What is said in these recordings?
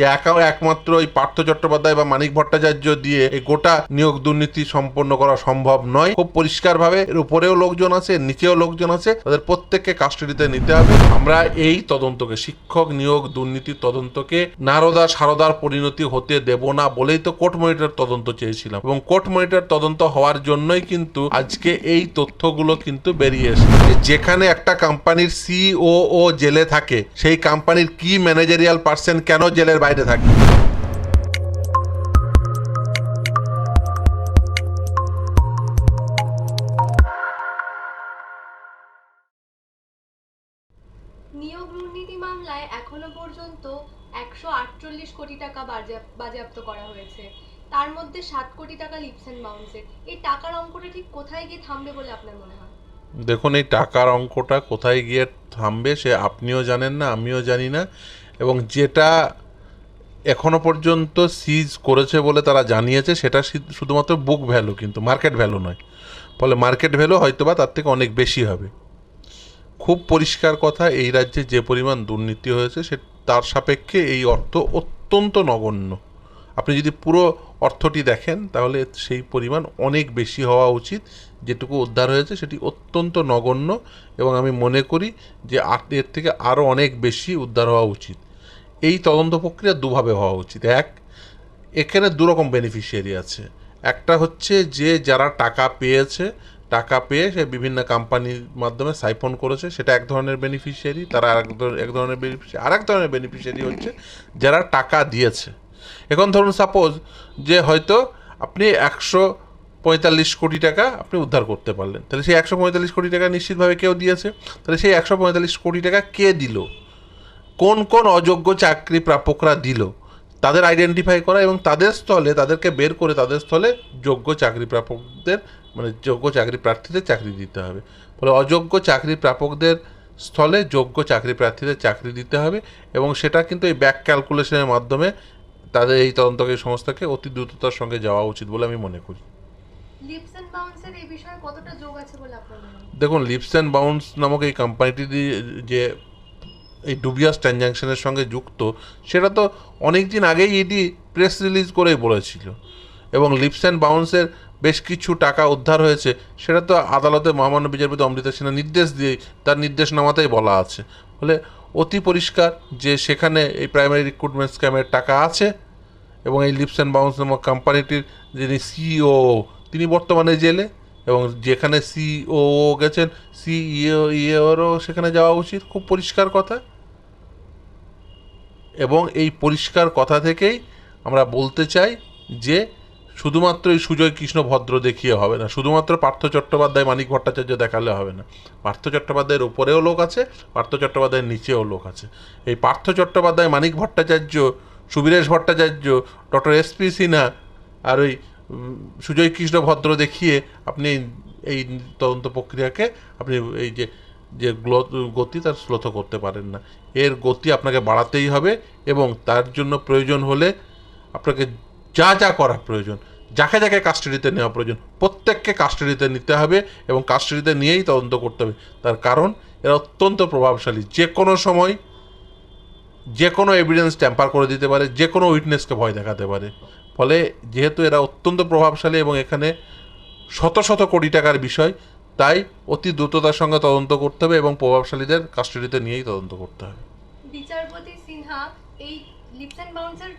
যে একা একমাত্র ওই পার্থ চট্টোপাধ্যায় বা মানিক ভট্টাচার্য দিয়ে এই গোটা নিয়োগ দুর্নীতি সম্পন্ন করা সম্ভব নয়। খুব পরিষ্কারভাবে এর উপরেও লোকজন আছে নিচেও লোকজন আছে। তাদের প্রত্যেককে কাস্টডিতে নিতে হবে। আমরা এই তদন্তকে, শিক্ষক নিয়োগ দুর্নীতির তদন্তকে নারদা সারদার পরিণতি হতে দেব না বলেই তো কোর্ট মনিটর তদন্ত চেয়েছিলাম। এবং কোর্ট মনিটর তদন্ত হওয়ার জন্যই কিন্তু আজকে এই তথ্যগুলো কিন্তু বেরিয়ে এসেছে। যেখানে একটা কোম্পানির সিও জেলে থাকে, সেই কোম্পানির কি ম্যানেজারিয়াল পার্সন কেন জেলের বাইরে থাকে। নিয়োগ দুর্নীতি মামলায় এখনও পর্যন্ত একশো আটচল্লিশ কোটি টাকা বাজেয়াপ- বাজেয়াপ্ত করা হয়েছে। তার মধ্যে সাত কোটি টাকা লিপস অ্যান্ড বাউন্সের এই টাকার অঙ্কটা ঠিক কোথায় গিয়ে থামবে বলে আপনার মনে হয়? দেখুন এই টাকার অঙ্কটা কোথায় গিয়ে থামবে সে আপনিও জানেন না আমিও জানি না। এবং যেটা এখনও পর্যন্ত সিজ করেছে বলে তারা জানিয়েছে, সেটা শুধুমাত্র বুক ভ্যালু কিন্তু মার্কেট ভ্যালু নয়। ফলে মার্কেট ভ্যালু হয়তোবা তার থেকে অনেক বেশি হবে। খুব পরিষ্কার কথা, এই রাজ্যে যে পরিমাণ দুর্নীতি হয়েছে, সে তার সাপেক্ষে এই অর্থ অত্যন্ত নগণ্য। আপনি যদি পুরো অর্থটি দেখেন, তাহলে সেই পরিমাণ অনেক বেশি হওয়া উচিত। যেটুকু উদ্ধার হয়েছে, সেটি অত্যন্ত নগণ্য এবং আমি মনে করি যে এর থেকে আরও অনেক বেশি উদ্ধার হওয়া উচিত। এই তদন্ত প্রক্রিয়া দুভাবে হওয়া উচিত। এক, এখানে দুরকম বেনিফিশিয়ারি আছে। একটা হচ্ছে যে যারা টাকা পেয়েছে, টাকা পেয়ে সে বিভিন্ন কোম্পানির মাধ্যমে সাইফন করেছে, সেটা এক ধরনের বেনিফিশিয়ারি তারা ধর- এক ধরনের বেনিফিশিয়ারি আরেক ধরনের বেনিফিশিয়ারি হচ্ছে যারা টাকা দিয়েছে। এখন ধরুন সাপোজ যে হয়তো আপনি একশো পঁয়তাল্লিশ কোটি টাকা আপনি উদ্ধার করতে পারলেন। তাহলে সেই একশো পঁয়তাল্লিশ কোটি টাকা নিশ্চিতভাবে কেউ দিয়েছে? তাহলে সেই একশো পঁয়তাল্লিশ কোটি টাকা কে দিল? কোন কোন অযোগ্য চাকরি প্রাপকরা দিল তাদের আইডেন্টিফাই করা এবং তাদের স্থলে তাদেরকে বের করে তাদের স্থলে যোগ্য চাকরি প্রাপকদের মানে যোগ্য চাকরি প্রার্থীদের চাকরি দিতে হবে। ফলে অযোগ্য চাকরি প্রাপকদের স্থলে যোগ্য চাকরি প্রার্থীদের চাকরি দিতে হবে এবং সেটা কিন্তু এই ব্যাক ক্যালকুলেশনের মাধ্যমে তাদের এই তদন্তকারী সংস্থাকে অতি দ্রুততার সঙ্গে যাওয়া উচিত বলে আমি মনে করি। দেখুন লিপস অ্যান্ড বাউন্স নামক এই কোম্পানিটি যে এই ডুবিয়াস ট্রানজ্যাকশনের সঙ্গে যুক্ত, সেটা তো অনেক দিন আগেই ইডি প্রেস রিলিজ করেই বলেছিল। এবং লিপস অ্যান্ড বাউন্সের বেশ কিছু টাকা উদ্ধার হয়েছে, সেটা তো আদালতে মহামান্য বিচারপতি অমৃতা সিনহা নির্দেশ দিয়ে, তার নির্দেশনামাতেই বলা আছে। ফলে অতি পরিষ্কার যে সেখানে এই প্রাইমারি রিক্রুটমেন্ট স্ক্যামের টাকা আছে, এবং এই লিপস অ্যান্ড বাউন্স নামক কোম্পানিটির যিনি সিইও তিনি বর্তমানে জেলে। এবং যেখানে সিও গেছেন সিইও ইয়েরও সেখানে যাওয়া উচিত, খুব পরিষ্কার কথা। এবং এই পরিষ্কার কথা থেকেই আমরা বলতে চাই যে শুধুমাত্র এই সুজয় কৃষ্ণ ভদ্র দেখিয়ে হবে না, শুধুমাত্র পার্থ চট্টোপাধ্যায়, মানিক ভট্টাচার্য দেখালে হবে না। পার্থ চট্টোপাধ্যায়ের উপরেও লোক আছে, পার্থ চট্টোপাধ্যায়ের নিচেও লোক আছে। এই Partha Chattopadhyay, Manik Bhattacharya, Subiresh Bhattacharya, doctor S P Sinha আর ওই সুজয় কৃষ্ণ ভদ্র দেখিয়ে আপনি এই তদন্ত প্রক্রিয়াকে, আপনি এই যে যে গতি তার শ্লথ করতে পারেন না। এর গতি আপনাকে বাড়াতেই হবে এবং তার জন্য প্রয়োজন হলে আপনাকে যা যা করা প্রয়োজন, যাকে যাকে কাস্টাডিতে নেওয়া প্রয়োজন, প্রত্যেককে কাস্টাডিতে নিতে হবে এবং কাস্টাডিতে নিয়েই তদন্ত করতে হবে। তার কারণ, এরা অত্যন্ত প্রভাবশালী। যে কোনো সময়, যে কোনো এভিডেন্স ট্যাম্পার করে দিতে পারে, যে কোনো উইটনেসকে ভয় দেখাতে পারে। ফলে যেহেতু এরা অত্যন্ত প্রভাবশালী এবং এখানে শত শত কোটি টাকার বিষয় তাই অতি দ্রুততার সঙ্গে তদন্ত করতে হবে এবং প্রভাবশালীদের কাস্টাডিতে নিয়েই তদন্ত করতে হবে। বিচারপতি সিনহা এই লিপস অ্যান্ড বাউন্সের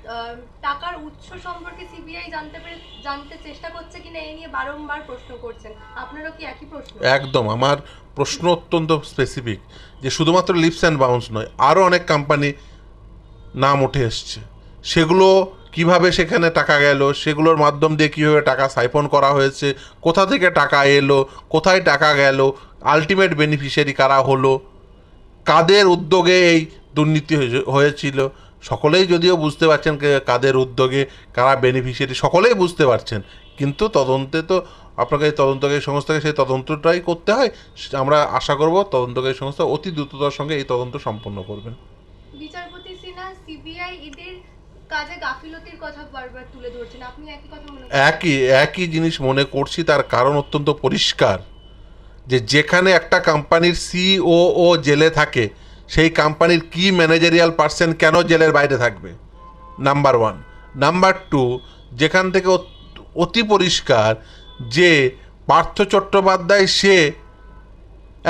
টাকার উৎস সম্পর্কে সিবিআই জানতে পেরে জানতে চেষ্টা করছে কিনা এই নিয়ে বারংবার প্রশ্ন করছেন। আপনারও কি একই প্রশ্ন? একদম আমার প্রশ্ন অত্যন্ত স্পেসিফিক যে শুধুমাত্র লিপস অ্যান্ড বাউন্স নয় আরও অনেক কোম্পানি নাম উঠে এসছে। সেগুলো কীভাবে সেখানে টাকা গেল, সেগুলোর মাধ্যম দিয়ে কীভাবে টাকা সাইফন করা হয়েছে, কোথা থেকে টাকা এলো, কোথায় টাকা গেল আলটিমেট বেনিফিশিয়ারি কারা হলো, কাদের উদ্যোগে এই দুর্নীতি হয়ে- হয়েছিল, সকলেই যদিও বুঝতে পারছেন কাদের উদ্যোগে কারা বেনিফিশিয়ারি সকলেই বুঝতে পারছেন। কিন্তু তদন্তে তো আপনাকে তদন্তকারী সংস্থাকে সেই তদন্তটাই করতে হয়, আমরা আশা করব তদন্তকারী সংস্থা অতি দ্রুততার সঙ্গে এই তদন্ত সম্পন্ন করবেন বিচারপতি সিনহা, সিবিআই ইডির কাজে গাফিলতির কথা বারবার তুলে ধরছেন। আপনি একই কথা মনে একই একই জিনিস মনে করছি, তার কারণ অত্যন্ত পরিষ্কার। যে যেখানে একটা কোম্পানির সিও ও জেলে থাকে, সেই কোম্পানির কি ম্যানেজারিয়াল পার্সন কেন জেলের বাইরে থাকবে? নাম্বার ওয়ান নাম্বার টু যেখান থেকে অতি পরিষ্কার যে পার্থ চট্টোপাধ্যায় সে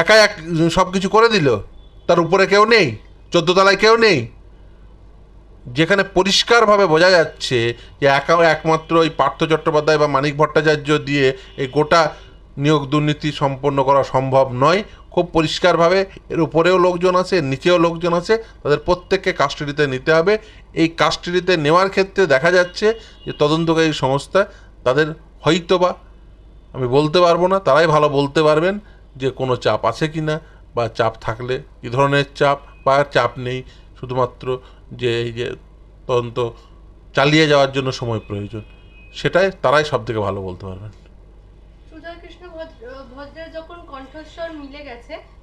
একা এক সব কিছু করে দিল, তার উপরে কেউ নেই চোদ্দ তলায় কেউ নেই। যেখানে পরিষ্কারভাবে বোঝা যাচ্ছে যে একা একমাত্র ওই পার্থ চট্টোপাধ্যায় বা মানিক ভট্টাচার্য দিয়ে এই গোটা নিয়োগ দুর্নীতি সম্পন্ন করা সম্ভব নয়। খুব পরিষ্কারভাবে এর উপরেও লোকজন আছে নিচেও লোকজন আছে, তাদের প্রত্যেককে কাস্টডিতে নিতে হবে। এই কাস্টডিতে নেওয়ার ক্ষেত্রে দেখা যাচ্ছে যে তদন্তকারী সংস্থা তাদের হয়তোবা, আমি বলতে পারব না, তারাই ভালো বলতে পারবেন যে কোনো চাপ আছে কি না বা চাপ থাকলে, কী ধরনের চাপ বা চাপ নেই, শুধুমাত্র যে এই যে তদন্ত চালিয়ে যাওয়ার জন্য সময় প্রয়োজন, সেটাই তারাই সব থেকে ভালো বলতে পারবেন। সুজয় কৃষ্ণ যখন কণ্ঠস্বর মিলে গেছে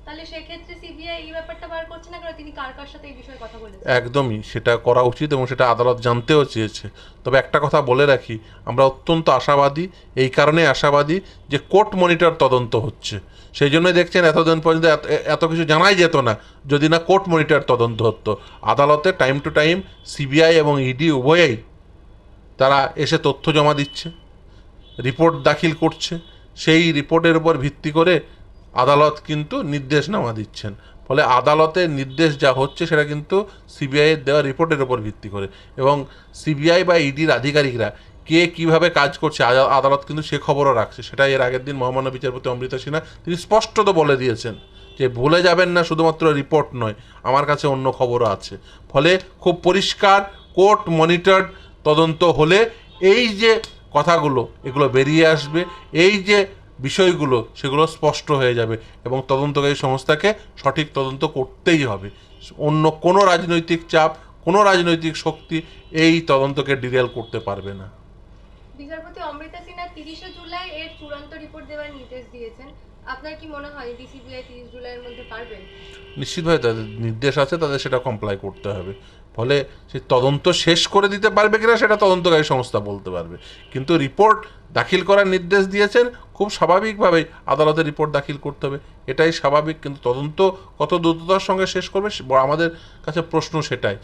একদমই, সেটা করা উচিত এবং সেটা আদালত জানতেও চেয়েছে। তবে একটা কথা বলে রাখি, আমরা অত্যন্ত আশাবাদী, এই কারণে আশাবাদী যে কোর্ট মনিটর তদন্ত হচ্ছে। সেই জন্যই দেখছেন এতদিন পর্যন্ত এত- এত কিছু জানাই যেত না, যদি না কোর্ট মনিটর তদন্ত হতো। আদালতে টাইম টু টাইম সিবিআই এবং ইডি উভয়েই তারা এসে তথ্য জমা দিচ্ছে, রিপোর্ট দাখিল করছে। সেই রিপোর্টের উপর ভিত্তি করে আদালত কিন্তু নির্দেশনামা দিচ্ছেন। ফলে আদালতের নির্দেশ যা হচ্ছে সেটা কিন্তু সিবিআইয়ের দেওয়া রিপোর্টের উপর ভিত্তি করে। এবং সিবিআই বা ইডির আধিকারিকরা কে কীভাবে কাজ করছে আদালত কিন্তু সে খবরও রাখছে। সেটা এর আগের দিন মহামান্য বিচারপতি অমৃতা সিনহা তিনি স্পষ্টত বলে দিয়েছেন যে, ভুলে যাবেন না, শুধুমাত্র রিপোর্ট নয়, আমার কাছে অন্য খবরও আছে। ফলে খুব পরিষ্কার, কোর্ট মনিটরড তদন্ত হলে এই যে কথাগুলো, এগুলো বেরিয়ে আসবে, এই যে বিষয়গুলো সেগুলো স্পষ্ট হয়ে যাবে এবং তদন্তকারী সংস্থাকে সঠিক তদন্ত করতেই হবে। অন্য কোনো রাজনৈতিক চাপ কোনো রাজনৈতিক শক্তি এই তদন্তকে ডিরেল করতে পারবে না। বিচারপতি অমৃতা সিনহা তিরিশে জুলাই এর চূড়ান্ত রিপোর্ট দেওয়ার নির্দেশ দিয়েছেন। আপনার কি মনে হয় ডিসিবিআই তিরিশ জুলাইয়ের মধ্যে পারবেন নিশ্চিতভাবে তাদের নির্দেশ আছে তাদের সেটা কমপ্লাই করতে হবে। ফলে সে তদন্ত শেষ করে দিতে পারবে কিনা সেটা তদন্তকারী সংস্থা বলতে পারবে। কিন্তু রিপোর্ট দাখিল করার নির্দেশ দিয়েছেন, খুব স্বাভাবিকভাবেই আদালতে রিপোর্ট দাখিল করতে হবে। এটাই স্বাভাবিক, কিন্তু তদন্ত কত দ্রুততার সঙ্গে শেষ করবে আমাদের কাছে প্রশ্ন সেটাই,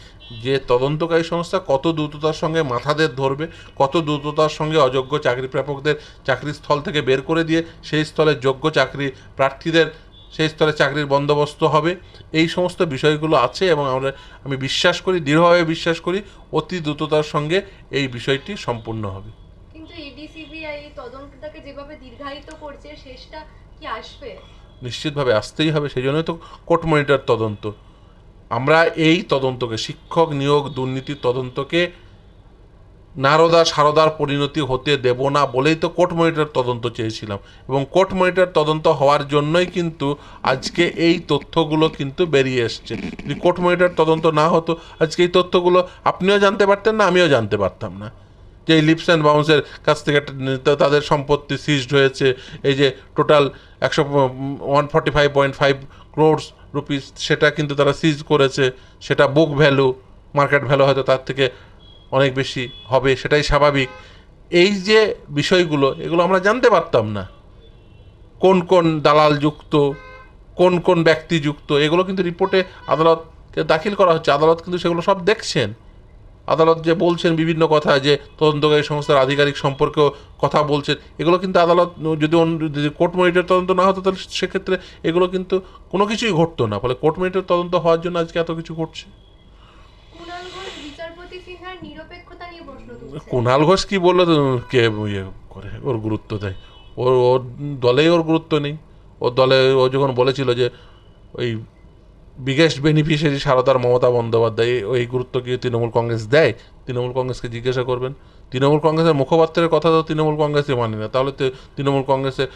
যে তদন্তকারী সংস্থা কত দ্রুততার সঙ্গে মাথাদের ধরবে, কত দ্রুততার সঙ্গে অযোগ্য চাকরি প্রাপকদের চাকরির স্থল থেকে বের করে দিয়ে সেই স্থলে যোগ্য চাকরি প্রার্থীদের সেই স্তরে চাকরির বন্দোবস্ত হবে। এই সমস্ত বিষয়গুলো আছে এবং আমরা আমি বিশ্বাস করি দৃঢ়ভাবে বিশ্বাস করি অতি দ্রুততার সঙ্গে এই বিষয়টি সম্পূর্ণ হবে। কিন্তু তদন্তটাকে যেভাবে দীর্ঘায়িত করছে শেষটা কি আসবে? নিশ্চিতভাবে আসতেই হবে সেই জন্যই তো কোর্ট মনিটর তদন্ত। আমরা এই তদন্তকে শিক্ষক নিয়োগ দুর্নীতির তদন্তকে নারদা সারদার পরিণতি হতে দেব না বলেই তো কোর্ট মনিটর তদন্ত চেয়েছিলাম। এবং কোর্ট মনিটর তদন্ত হওয়ার জন্যই কিন্তু আজকে এই তথ্যগুলো কিন্তু বেরিয়ে এসছে। যদি কোর্ট মনিটর তদন্ত না হতো, আজকে এই তথ্যগুলো আপনিও জানতে পারতেন না, আমিও জানতে পারতাম না। যে এই লিপস অ্যান্ড বাউন্সের কাছ থেকে তাদের সম্পত্তি সিজড হয়েছে, এই যে টোটাল একশো one forty five point five crores rupees সেটা কিন্তু তারা সিজ করেছে, সেটা বুক ভ্যালু মার্কেট ভ্যালু হয়তো তার থেকে অনেক বেশি হবে, সেটাই স্বাভাবিক। এই যে বিষয়গুলো, এগুলো আমরা জানতে পারতাম না। কোন কোন দালাল যুক্ত, কোন কোন ব্যক্তি যুক্ত, এগুলো কিন্তু রিপোর্টে আদালতকে দাখিল করা হচ্ছে। আদালত কিন্তু সেগুলো সব দেখছেন। আদালত যে বলছেন বিভিন্ন কথা, যে তদন্তকারী সংস্থার আধিকারিক সম্পর্কেও কথা বলছেন, এগুলো কিন্তু আদালত যদি যদি কোর্ট মনিটর তদন্ত না হতো, তাহলে সেক্ষেত্রে এগুলো কিন্তু কোনো কিছুই ঘটতো না। ফলে কোর্ট মনিটর তদন্ত হওয়ার জন্য আজকে এত কিছু ঘটছে কুণাল ঘোষ বিচারপতি সিনহার নিরপেক্ষতা নিয়ে প্রশ্ন তুলছে কুণাল ঘোষ কি বলল? কে ইয়ে করে? ওর গুরুত্ব দেয়। ওর ওর দলেই ওর গুরুত্ব নেই। ওর দলে, ও যখন বলেছিল যে ওই বিগেস্ট বেনিফিশিয়ারি সারদার মমতা বন্দ্যোপাধ্যায় ওই গুরুত্ব কি তৃণমূল কংগ্রেস দেয়? তৃণমূল কংগ্রেসকে জিজ্ঞাসা করবেন। তৃণমূল কংগ্রেসের মুখপাত্রের কথা তো তৃণমূল কংগ্রেসই মানে না। তাহলে তৃণমূল কংগ্রেসের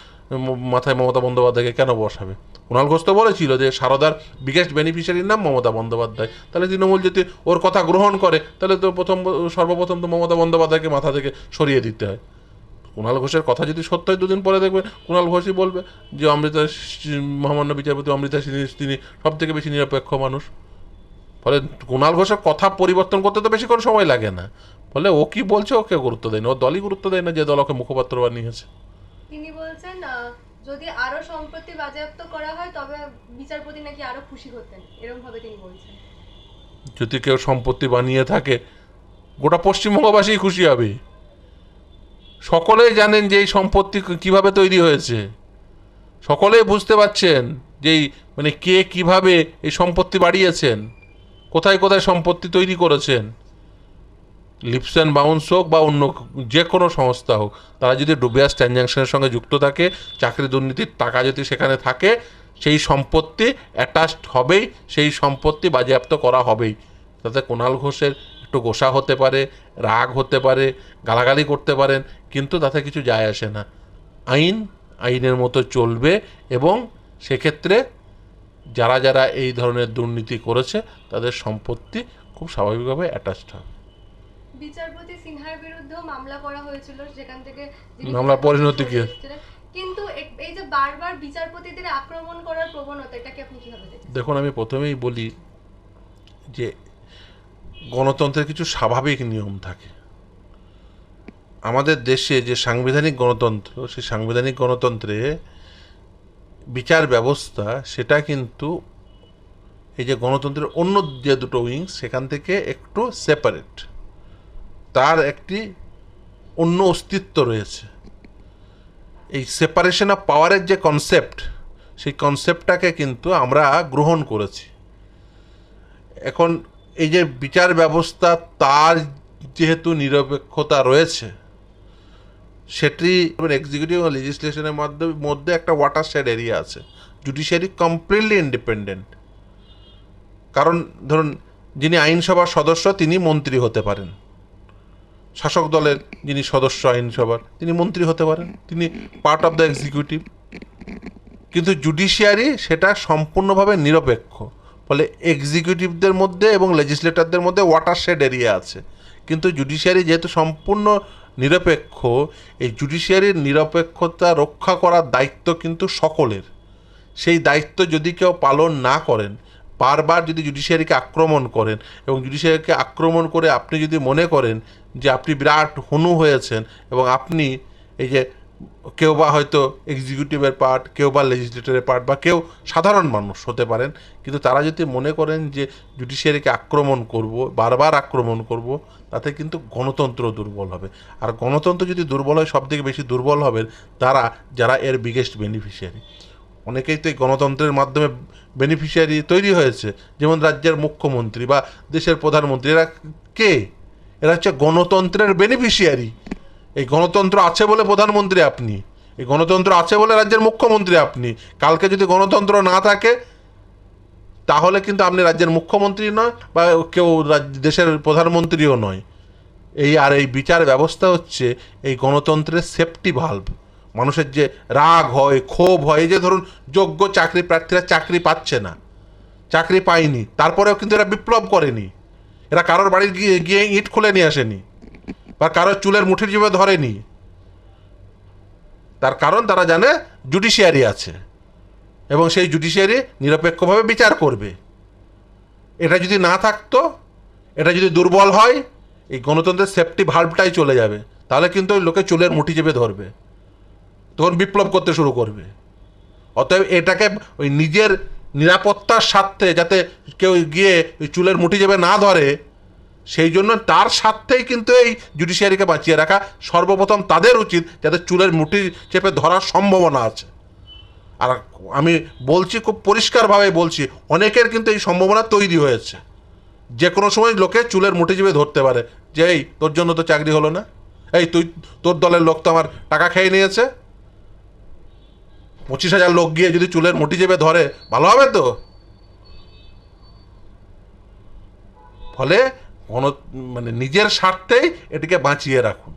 মাথায় মমতা বন্দ্যোপাধ্যায়কে কেন বসাবে? কুণাল ঘোষ তো বলেছিল যে সারদার বিগেস্ট বেনিফিশিয়ারির নাম মমতা বন্দ্যোপাধ্যায়। তাহলে তৃণমূল যদি ওর কথা গ্রহণ করে, তাহলে তো প্রথম, সর্বপ্রথম তো মমতা বন্দ্যোপাধ্যায়কে মাথা থেকে সরিয়ে দিতে হয়। কুণাল ঘোষের কথা যদি সত্য হয়, দুদিন পরে দেখবে কুণাল ঘোষই বলবে যে অমৃতা মহামান্য বিচারপতি অমৃতা তিনি সব থেকে বেশি নিরপেক্ষ মানুষ। ফলে কুণাল ঘোষের কথা পরিবর্তন করতে তো বেশি বেশিক্ষণ সময় লাগে না। ফলে ও কি বলছে ওকে গুরুত্ব দেয় না ও দলই গুরুত্ব দেয় না যে দল ওকে মুখপাত্র বানিয়েছে তিনি বলছেন যদি আরও সম্পত্তি বাজেয়াপ্ত করা হয় তবে বিচারপতি নাকি আরও খুশি হতেন। এরকম ভাবে তিনি বলছেন। যদি কেউ সম্পত্তি বানিয়ে থাকে গোটা পশ্চিমবঙ্গবাসী খুশি হবে। সকলেই জানেন যে এই সম্পত্তি কীভাবে তৈরি হয়েছে। সকলেই বুঝতে পারছেন যে মানে কে কীভাবে এই সম্পত্তি বাড়িয়েছেন। কোথায় কোথায় সম্পত্তি তৈরি করেছেন। লিপস অ্যান্ড বাউন্স হোক বা অন্য যে কোনো সংস্থা হোক, তারা যদি ডুবিয়াস ট্রানজ্যাকশনের সঙ্গে যুক্ত থাকে, চাকরি দুর্নীতির টাকা যদি সেখানে থাকে, সেই সম্পত্তি অ্যাটাচড হবেই, সেই সম্পত্তি বাজেয়াপ্ত করা হবেই। তাতে কোণাল ঘোষের একটু গোসা হতে পারে, রাগ হতে পারে, গালাগালি করতে পারেন, কিন্তু তাতে কিছু যায় আসে না। আইন, আইনের মতো চলবে এবং সেক্ষেত্রে যারা যারা এই ধরনের দুর্নীতি করেছে, তাদের সম্পত্তি খুব স্বাভাবিকভাবে অ্যাটাচড হবে। বিচারপতি সিনহার বিরুদ্ধেও মামলা করা হয়েছিল সেখান থেকে বিচারপতি পরিণতি কি? কিন্তু এই যে বারবার বিচারপতিদের আক্রমণ করার প্রবণতা এটাকে আপনি কীভাবে দেখছেন? দেখুন আমি প্রথমেই বলি যে গণতন্ত্রের কিছু স্বাভাবিক নিয়ম থাকে। আমাদের দেশে যে সাংবিধানিক গণতন্ত্র সেই সাংবিধানিক গণতন্ত্রে বিচার ব্যবস্থা সেটা কিন্তু এই যে গণতন্ত্রের অন্য যে দুটো উইংস সেখান থেকে একটু সেপারেট একটি অন্য অস্তিত্ব রয়েছে। এই সেপারেশন অফ পাওয়ারের যে কনসেপ্ট সেই কনসেপ্টটাকে কিন্তু আমরা গ্রহণ করেছি। এখন এই যে বিচার ব্যবস্থা, তার যেহেতু নিরপেক্ষতা রয়েছে, সেটি এক্সিকিউটিভ ও লেজিসলেশনের মাধ্যমে মধ্যে একটা ওয়াটার শেড এরিয়া আছে। জুডিশিয়ারি কমপ্লিটলি ইন্ডিপেন্ডেন্ট কারণ ধরুন, যিনি আইনসভার সদস্য, তিনি মন্ত্রী হতে পারেন। শাসক দলের যিনি সদস্য আইনসভার তিনি মন্ত্রী হতে পারেন, তিনি পার্ট অফ দ্য এক্সিকিউটিভ কিন্তু জুডিশিয়ারি সেটা সম্পূর্ণভাবে নিরপেক্ষ। ফলে এক্সিকিউটিভদের মধ্যে এবং লেজিসলেটরদের মধ্যে ওয়াটার শেড এরিয়া আছে। কিন্তু জুডিশিয়ারি যেহেতু সম্পূর্ণ নিরপেক্ষ, এই জুডিশিয়ারির নিরপেক্ষতা রক্ষা করার দায়িত্ব কিন্তু সকলের। সেই দায়িত্ব যদি কেউ পালন না করেন বারবার যদি জুডিশিয়ারিকে আক্রমণ করেন এবং জুডিশিয়ারিকে আক্রমণ করে আপনি যদি মনে করেন যে আপনি বিরাট হনু হয়েছেন এবং আপনি এই যে কেউ বা হয়তো এক্সিকিউটিভের পার্ট কেউ বা লেজিসলেটরের পার্ট বা কেউ সাধারণ মানুষ হতে পারেন, কিন্তু তারা যদি মনে করেন যে জুডিশিয়ারিকে আক্রমণ করব, বারবার আক্রমণ করব, তাতে কিন্তু গণতন্ত্র দুর্বল হবে। আর গণতন্ত্র যদি দুর্বল হয়, সবথেকে বেশি দুর্বল হবেন তারা, যারা এর বিগেস্ট বেনিফিশিয়ারি অনেকেই তো এই গণতন্ত্রের মাধ্যমে বেনিফিশিয়ারি তৈরি হয়েছে। যেমন রাজ্যের মুখ্যমন্ত্রী বা দেশের প্রধানমন্ত্রী, এরা কে? এরা হচ্ছে গণতন্ত্রের বেনিফিশিয়ারি এই গণতন্ত্র আছে বলে প্রধানমন্ত্রী আপনি, এই গণতন্ত্র আছে বলে রাজ্যের মুখ্যমন্ত্রী আপনি। কালকে যদি গণতন্ত্র না থাকে, তাহলে কিন্তু আপনি রাজ্যের মুখ্যমন্ত্রী নয় বা কেউ দেশের প্রধানমন্ত্রীও নয়। এই আর এই বিচার ব্যবস্থা হচ্ছে এই গণতন্ত্রের সেফটি ভাল্ব মানুষের যে রাগ হয়, ক্ষোভ হয়, এই যে ধরুন যোগ্য চাকরি প্রার্থীরা চাকরি পাচ্ছে না, চাকরি পায়নি, তারপরেও কিন্তু এরা বিপ্লব করেনি। এরা কারোর বাড়ির গিয়ে গিয়ে ইট খুলে নিয়ে আসেনি, বা কারোর চুলের মুঠির জিভে ধরেনি। তার কারণ তারা জানে জুডিশিয়ারি আছে, এবং সেই জুডিশিয়ারি নিরপেক্ষভাবে বিচার করবে। এটা যদি না থাকতো, এটা যদি দুর্বল হয়, এই গণতন্ত্রের সেফটি ভাল্বটাই চলে যাবে, তাহলে কিন্তু ওই লোকে চুলের মুঠি চেপে ধরবে। তখন বিপ্লব করতে শুরু করবে। অতএব এটাকে ওই নিজের নিরাপত্তার স্বার্থে যাতে কেউ গিয়ে চুলের মুঠি চেপে না ধরে, সেই জন্য তার স্বার্থেই কিন্তু এই জুডিশিয়ারিকে বাঁচিয়ে রাখা সর্বপ্রথম তাদের উচিত যাতে চুলের মুঠি চেপে ধরার সম্ভাবনা আছে। আর আমি বলছি, খুব পরিষ্কারভাবে বলছি, অনেকের কিন্তু এই সম্ভাবনা তৈরি হয়েছে। যে কোনো সময় লোকে চুলের মুঠি চেপে ধরতে পারে। যে, এই, তোর জন্য তো চাকরি হলো না। এই, তুই, তোর দলের লোক তো আমার টাকা খেয়ে নিয়েছে। পঁচিশ হাজার লোক গিয়ে যদি চুলের মুঠি চেপে ধরে, ভালো হবে তো? ফলে মানে নিজের স্বার্থেই এটিকে বাঁচিয়ে রাখুন।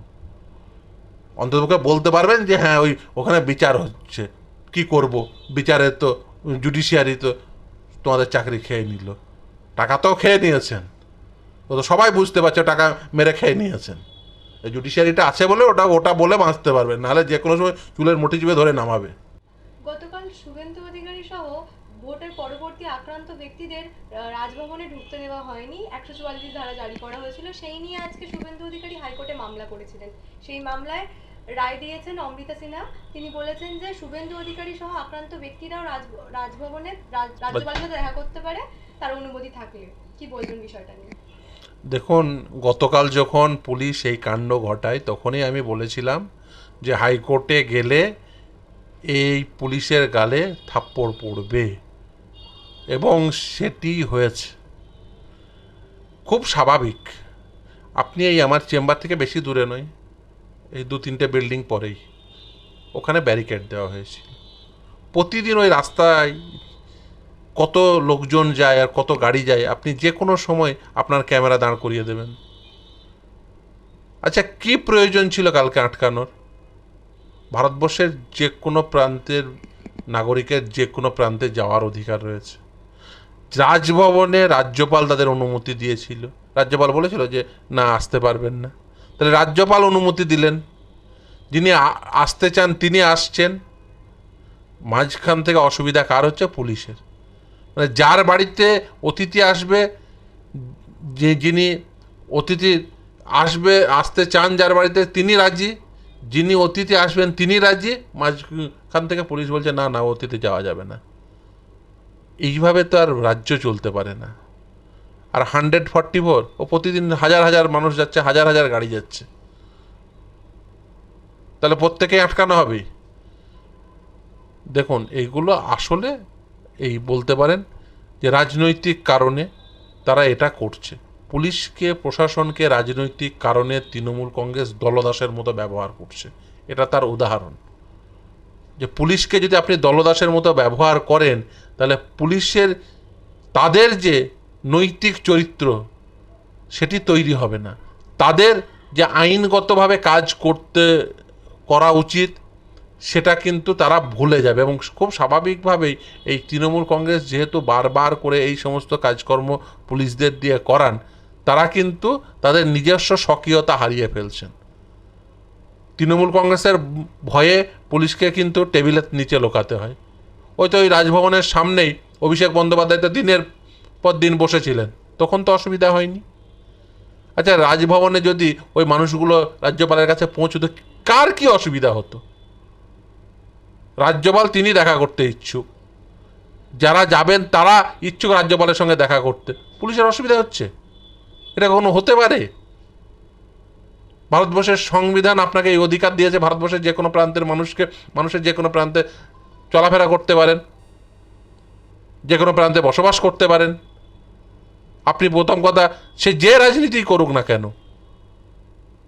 অন্ততপক্ষে বলতে পারবেন যে হ্যাঁ ওই ওখানে বিচার হচ্ছে। কি করব? বিচারে তো জুডিশিয়ারি তো তোমাদের চাকরি খেয়ে নিল। টাকা তো খেয়ে নিয়েছেন। ও তো সবাই বুঝতে পারছে, টাকা মেরে খেয়ে নিয়েছেন। এই জুডিশিয়ারিটা আছে বলে ওটা ওটা বলে বাঁচতে পারবেন। নাহলে যে কোনো সময় চুলের মুঠি চিপে ধরে নামাবে। শুভেন্দু অধিকারী সহ ভোটের পরবর্তী আক্রান্ত ব্যক্তিদের রাজভবনে ঢুকতে দেওয়া হয়নি। একশো চুয়াল্লিশ ধারা জারি করা হয়েছিল। সেই নিয়ে আজকে শুভেন্দু অধিকারী হাইকোর্টে মামলা করেছিলেন। সেই মামলায় রায় দিয়েছেন অমৃতা সিনহা। তিনি বলেছেন যে শুভেন্দু অধিকারী সহ আক্রান্ত ব্যক্তিরাও রাজ- রাজভবনে রাজ- রাজ্যপালের সাথে দেখা করতে পারে তার অনুমতি থাকলে। কি বলবেন বিষয়টা নিয়ে? দেখুন গতকাল যখন পুলিশ এই কাণ্ড ঘটায় তখনই আমি বলেছিলাম যে হাইকোর্টে গেলে এই পুলিশের গালে থাপ্পড় পড়বে। এবং সেটি হয়েছে। খুব স্বাভাবিক। আপনি এই আমার চেম্বার থেকে বেশি দূরে নয়। এই দু তিনটে বিল্ডিং পরেই। ওখানে ব্যারিকেড দেওয়া হয়েছিল প্রতিদিন ওই রাস্তায় কত লোকজন যায় আর কত গাড়ি যায়, আপনি যে কোনো সময় আপনার ক্যামেরা দাঁড় করিয়ে দেবেন। আচ্ছা কি প্রয়োজন ছিল কালকে আটকানোর? ভারতবর্ষের যে কোনো প্রান্তের নাগরিকের যে কোনো প্রান্তে যাওয়ার অধিকার রয়েছে। রাজভবনে রাজ্যপাল তাদের অনুমতি দিয়েছিল। রাজ্যপাল বলেছিল যে, না, আসতে পারবেন না। তাহলে রাজ্যপাল অনুমতি দিলেন। যিনি আসতে চান তিনি আসছেন। মাঝখান থেকে অসুবিধা কার হচ্ছে? পুলিশের। মানে যার বাড়িতে অতিথি আসবে, যে যিনি অতিথি আসবে, আসতে চান যার বাড়িতে, তিনি রাজি। যিনি অতিথি আসবেন, তিনি রাজি? মাঝখান থেকে পুলিশ বলছে, না না অতিথি যাওয়া যাবে না। এইভাবে তো আর রাজ্য চলতে পারে না। আর হান্ড্রেড ফর্টি ফোর ও প্রতিদিন হাজার হাজার মানুষ যাচ্ছে, হাজার হাজার গাড়ি যাচ্ছে। তাহলে প্রত্যেকেই আটকানো হবে দেখুন, এইগুলো আসলে এই বলতে পারেন যে রাজনৈতিক কারণে তারা এটা করছে। পুলিশকে, প্রশাসনকে রাজনৈতিক কারণে তৃণমূল কংগ্রেস দলদাসের মতো ব্যবহার করছে। এটা তার উদাহরণ। যে পুলিশকে যদি আপনি দলদাসের মতো ব্যবহার করেন, তাহলে পুলিশের, তাদের যে নৈতিক চরিত্র, সেটি তৈরি হবে না। তাদের যে আইনগতভাবে কাজ করতে, করা উচিত, সেটা কিন্তু তারা ভুলে যাবে এবং খুব স্বাভাবিকভাবেই এই তৃণমূল কংগ্রেস যেহেতু বারবার করে এই সমস্ত কাজকর্ম পুলিশদের দিয়ে করান তারা কিন্তু তাদের নিজস্ব স্বকীয়তা হারিয়ে ফেলছেন। তৃণমূল কংগ্রেসের ভয়ে পুলিশকে কিন্তু টেবিলের নিচে লোকাতে হয়। ওই তো ওই রাজভবনের সামনেই অভিষেক বন্দ্যোপাধ্যায় তো দিনের পর দিন বসেছিলেন, তখন তো অসুবিধা হয়নি। আচ্ছা রাজভবনে যদি ওই মানুষগুলো রাজ্যপালের কাছে পৌঁছতো, কার কি অসুবিধা হতো? রাজ্যপাল তিনি দেখা করতে ইচ্ছুক। যারা যাবেন তারা ইচ্ছুক রাজ্যপালের সঙ্গে দেখা করতে। পুলিশের অসুবিধা হচ্ছে। এটা কখনো হতে পারে? ভারতবর্ষের সংবিধান আপনাকে এই অধিকার দিয়েছে ভারতবর্ষের যে কোনো প্রান্তের মানুষকে, মানুষের যে কোনো প্রান্তে চলাফেরা করতে পারেন, যে কোনো প্রান্তে বসবাস করতে পারেন। আপনি প্রথম কথা, সে যে রাজনীতি করুক না কেন,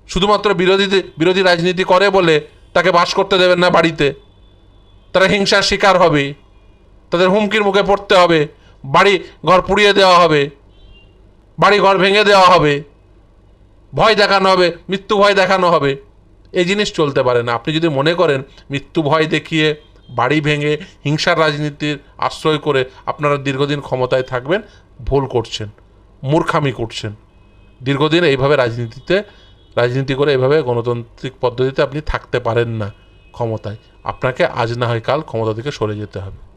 শুধুমাত্র বিরোধী বিরোধী রাজনীতি করে বলে তাকে বাস করতে দেবেন না বাড়িতে। তারা হিংসার শিকার হবে, তাদের হুমকির মুখে পড়তে হবে, বাড়ি ঘর পুড়িয়ে দেওয়া হবে। বাড়ি ঘর ভেঙে দেওয়া হবে। ভয় দেখানো হবে, মৃত্যু ভয় দেখানো হবে। এই জিনিস চলতে পারে না। আপনি যদি মনে করেন মৃত্যু ভয় দেখিয়ে বাড়ি ভেঙে হিংসার রাজনীতির আশ্রয় করে আপনারা দীর্ঘদিন ক্ষমতায় থাকবেন, ভুল করছেন, মূর্খামি করছেন, দীর্ঘদিন এইভাবে রাজনীতিতে, রাজনীতি করে এইভাবে গণতান্ত্রিক পদ্ধতিতে আপনি থাকতে পারেন না ক্ষমতায়। আপনাকে আজ না হয় কাল ক্ষমতা থেকে সরে যেতে হবে।